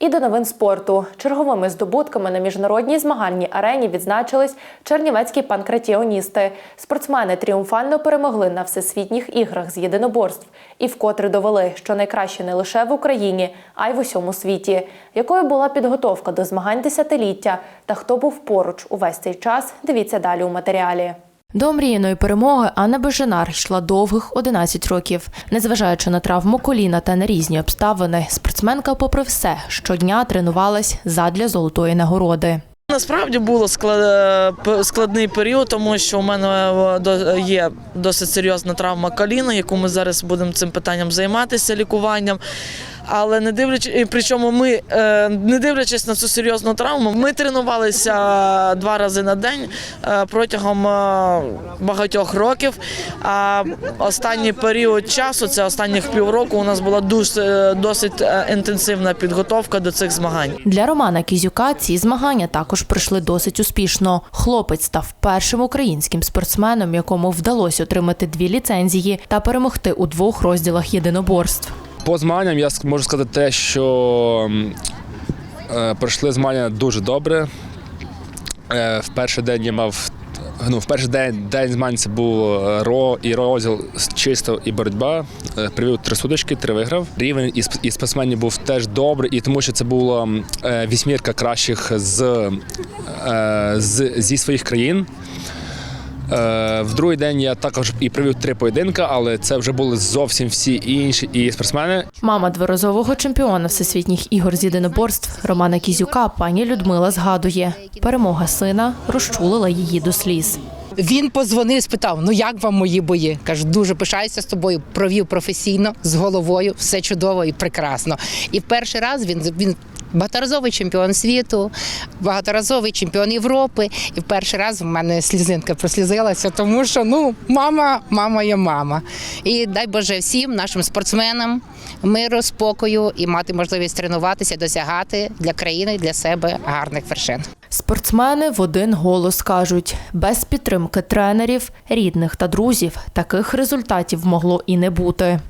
І до новин спорту. Черговими здобутками на міжнародній змагальній арені відзначились чернівецькі панкратіоністи. Спортсмени тріумфально перемогли на всесвітніх іграх з єдиноборств і вкотре довели, що найкраще не лише в Україні, а й в усьому світі. Якою була підготовка до змагань десятиліття та хто був поруч увесь цей час? Дивіться далі у матеріалі. До омріяної перемоги Анна Беженар йшла довгих 11 років. Незважаючи на травму коліна та на різні обставини, спортсменка, попри все, щодня тренувалась задля золотої нагороди. Насправді було склад- складний період, тому що у мене е, є досить серйозна травма коліна, яку ми зараз будемо цим питанням займатися лікуванням. Але не дивлячись, причому ми, е, не дивлячись на цю серйозну травму, ми тренувалися два рази на день е, протягом е, багатьох років. А останній період часу, це останніх півроку, у нас була дуже досить інтенсивна підготовка до цих змагань. Для Романа Кізюка ці змагання також пройшли досить успішно. Хлопець став першим українським спортсменом, якому вдалося отримати дві ліцензії та перемогти у двох розділах єдиноборств. По змаганням я можу сказати те, що е, пройшли змагання дуже добре. Е, в перший день я мав. Ну, в перший день, день змагань це був е, ро і розділ чисто і боротьба. Привів три судочки, три виграв. Рівень і, сп- і спортсменів був теж добрий, і тому що це була вісьмірка кращих з, з, зі своїх країн. Е, В другий день я також і провів три поєдинка, але це вже були зовсім всі інші і спортсмени. Мама дворазового чемпіона всесвітніх ігор з єдиноборств Романа Кізюка пані Людмила згадує, перемога сина розчулила її до сліз. Він позвонив, спитав: ну як вам мої бої? Кажу, дуже пишаюся з тобою. Провів професійно з головою, все чудово і прекрасно. І в перший раз він він. Багаторазовий чемпіон світу, багаторазовий чемпіон Європи. І в перший раз в мене слізинка прослізилася, тому що ну мама, мама є мама. І дай Боже всім нашим спортсменам миру, спокою і мати можливість тренуватися, досягати для країни, для себе гарних вершин. Спортсмени в один голос кажуть, без підтримки тренерів, рідних та друзів таких результатів могло і не бути.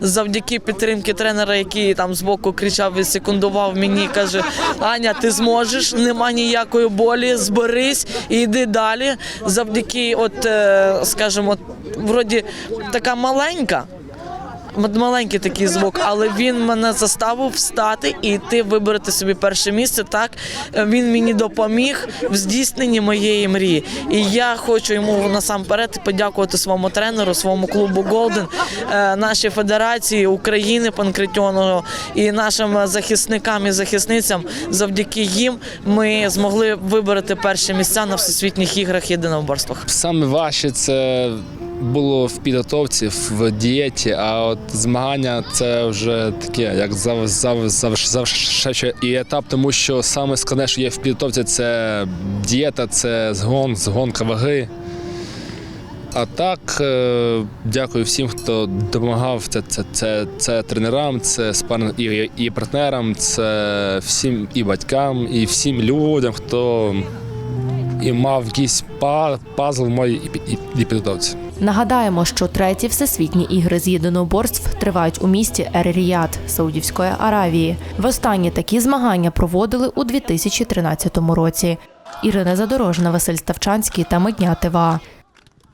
Завдяки підтримки тренера, який там збоку кричав і секундував мені, каже: Аня, ти зможеш, нема ніякої болі, зберись і йди далі. Завдяки, от, е, скажімо, вроді така маленька. Маленький такий звук, але він мене заставив встати і йти вибрати собі перше місце. Так Е, він мені допоміг в здійсненні моєї мрії. І я хочу йому насамперед подякувати своєму тренеру, своєму клубу Голден, е, нашій федерації України панкратіону і нашим захисникам і захисницям. Завдяки їм ми змогли вибороти перші місця на всесвітніх іграх єдиноборствах. Саме важче це було в підготовці, в дієті, а от змагання це вже таке, як зав, і етап, тому що саме складне, що є в підготовці, це дієта, це згон, згонка ваги. А так, е, дякую всім, хто допомагав. Це, це, це, це тренерам, це спарним і, і партнерам, це всім і батькам, і всім людям, хто і мав якийсь па- пазл в моїй і, підготовці. Нагадаємо, що треті всесвітні ігри з єдиноборств тривають у місті Ер-Ріяд Саудівської Аравії. Востаннє такі змагання проводили у 2013 році. Ірина Задорожна, Василь Ставчанський та Медня ТВА.